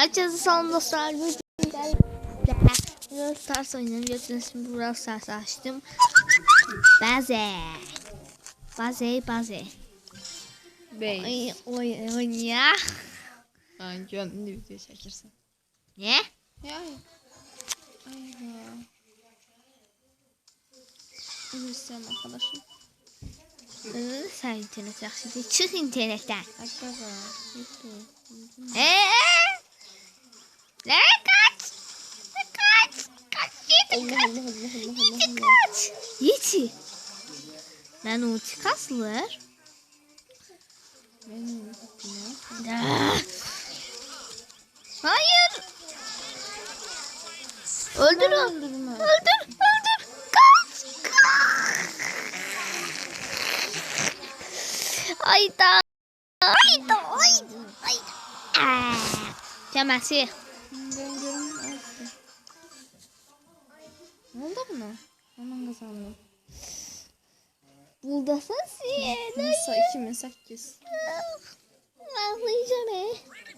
Herkese selam dostlar. Bugün Brawl Stars. Biliyorsunuz şimdi Brawl Stars açtım. Baze. Baze, baze. Bey. Oy, oy, oy ya. Ha, gönlünü video çekirsin. Ne? Ya. Ay ya. Üzür sen arkadaşım. Sen internet yaxşı değil. Çık internetten. YouTube. Eee? Ne kaç? Kaç? Kaç? Allah kaç? Allah. kaç? Yedi. Ben ulti kasılır. Ah! Hayır. Öldür onu. Öldürme. Öldür. Öldür. Kaç. Kaç. Ayda. Ayda. Ayda. Ayda. Ah! Cəməsi. Ne oldu buna? Hemen kazandım. Buldasın sen. Nisa 2008. Ağlayacağım he.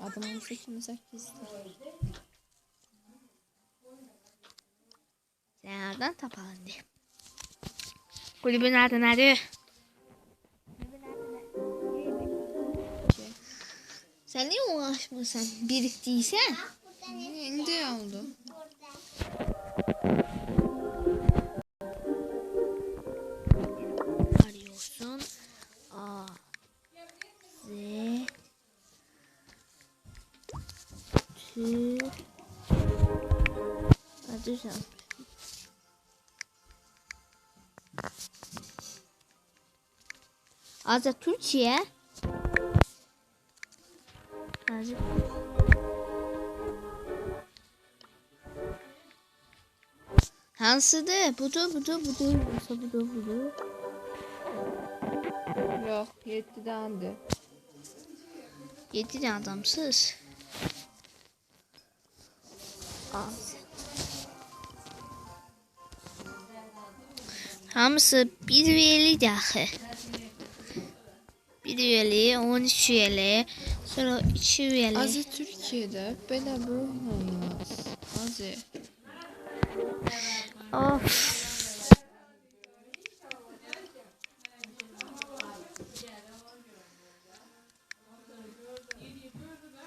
Adamın 2008'dir. Sen nereden tapalım diye. Kulübün adı nedir? Sen niye uğraşmıyorsun? Biriktiysen. İndi oldu. A Z T Hadi sen. Azı Türkiye. Azı Hansıdır? Budur, budur, budur. Budur, budur, budur. Yok 7'dendi. Yedi tane adamsız. Az. Hamısı bir üyeli dahi. Bir üyeli, 13 üyeli, sonra 2 üyeli. Azı Türkiye'de belə bu olmaz. Azı. Of.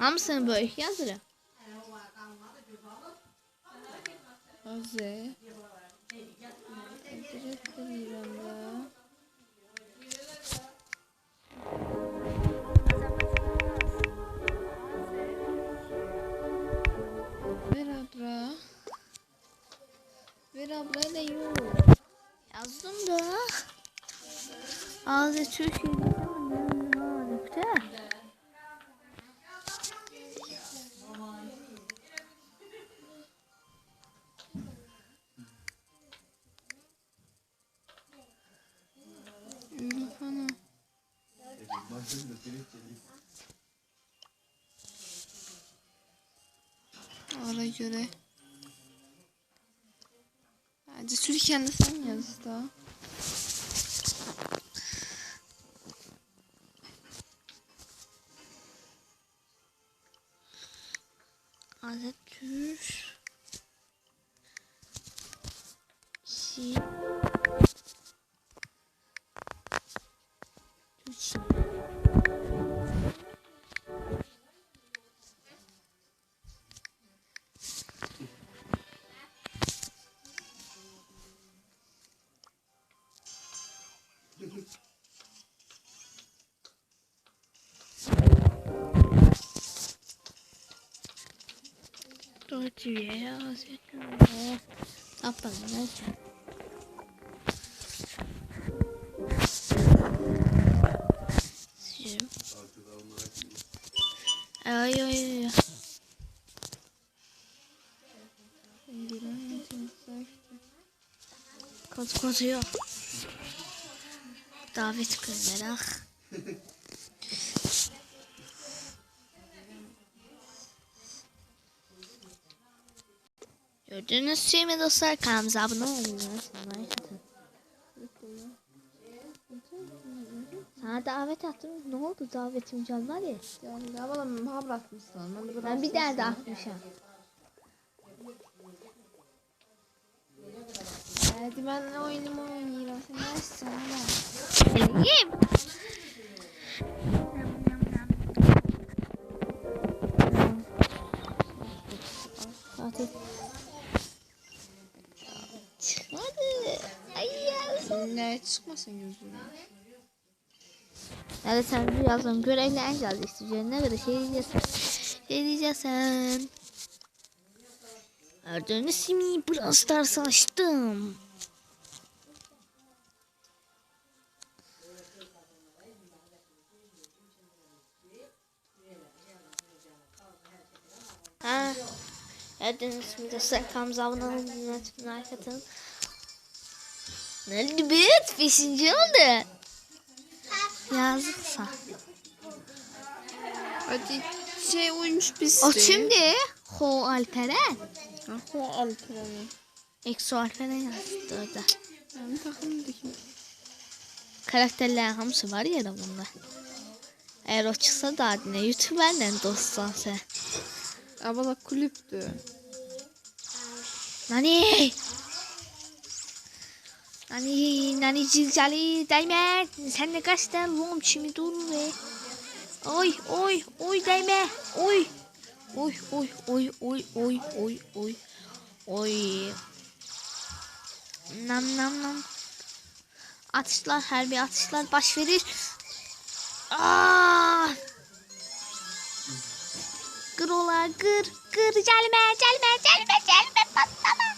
Hamısını böyle yazırım. Azı. Hazret bilirəm də. Ver abla. Ver abla da yok. Yazdım da. Ağzı Türkiye'de zaman Ona göre. Hadi Türkiye'de sen yaz da. Ağzı Türk. Si. Dört üye ağzı Türk. Yapalım neyse. Sileceğim. Ay ay ay. Kod kodu yok. Davet gönderak. Gördüğünüz şey mi dostlar? Kanalımıza abone. Like atın. Sana davet attım. Ne oldu davetim gelmedi? Yani ne yapalım ha bırakmışsın. Ben, Ben bir tane de atmışım. Hadi ben oyunumu oynayayım. Sen ne sana? Yiyeyim. Ne çıkmasın gözüne. Hadi sen birazdan görevle en güzel isteyeceksin. Ne kadar şey diyeceksin. Şey diyeceksin. Gördüğünüz gibi Brawl Stars açtım. Ha. Gördüğünüz gibi dostlar kanalımıza abone like atın. Oldu be? Beşinci oldu. Yazıksa. Hadi şey oymuş biz. O şimdi Ho Alperen. O Alperen'i. Exo Alperen yazdı orada. Ben takımdaki. Karakterlerin hamısı var ya da bunda. Eğer o çıksa da adına YouTuber'le dostsan sen. Abala kulüptü. Nani? Nani, nani cilcali değme. Sen ne kaçtın oğlum şimdi dur be. Oy, oy, oy değme. Oy. Oy, oy, oy, oy, oy, oy, oy. Oy. Nam nam nam. Atışlar, her bir atışlar baş verir. Kır ola kır, kır gelme, gelme, gelme, gelme, patlama.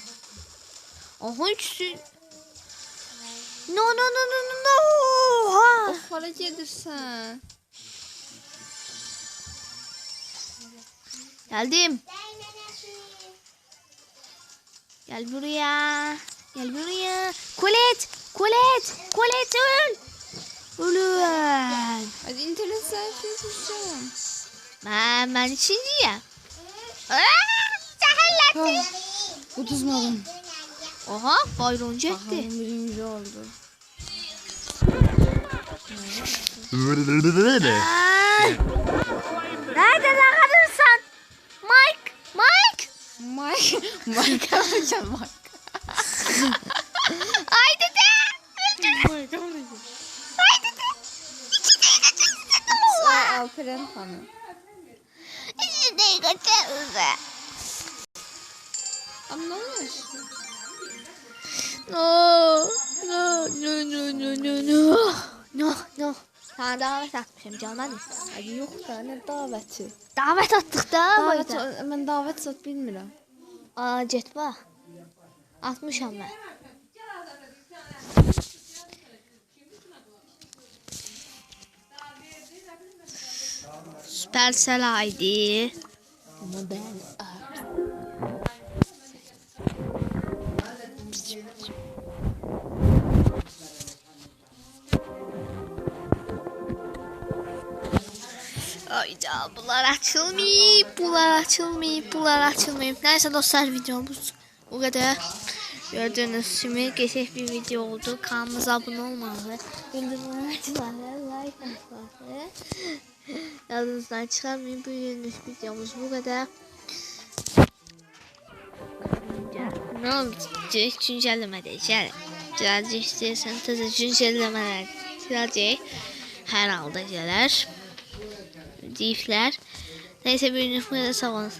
Aha üçsün. No, no, no, no, no, no. Ha. Of hareket edirsən. Geldim. Gel buraya. Gel buraya. Kolet, Kolet, Kolet öl. Ölün. Hadi internet sayfasını tutacağım. Ben, ben ikinciyim. Aa, Cehalletti. Bu tutmadım. Oha, bayroncu etti. Bakalım birinci oldu. Ay. Nerede lan kalırsan? Mike, Mike. Mike. Mike alacağım Mike. Haydi de. Mike alacağım. Haydi de. Sağ Alperen fanı. İki de kaçırdı. Ama ne oluyor? No, no, no, no, no, no, no. No, no. Sana davet atmışım canım. Hadi yok da ne daveti. Davet attık da. Davet, Davet. ben davet sat bilmirəm. Aa cet var. Atmışam ben. Supercell ID. Ama ben Ayda bunlar açılmayıp, bunlar açılmayıp, bunlar açılmayıp. Neyse dostlar videomuz bu kadar. Gördüğünüz gibi geçik bir video oldu. Kanalımıza abone olmalı. Bildirimleri açmalı. Like atmalı. Yadınızdan çıkarmayın. Bugünlük videomuz bu kadar. Ne olacak? Güncelleme diyeceğim. Birazcık istiyorsan tadı güncellemeler gelecek. Herhalde gelir. Deyifler. Neyse kadar sağ olun.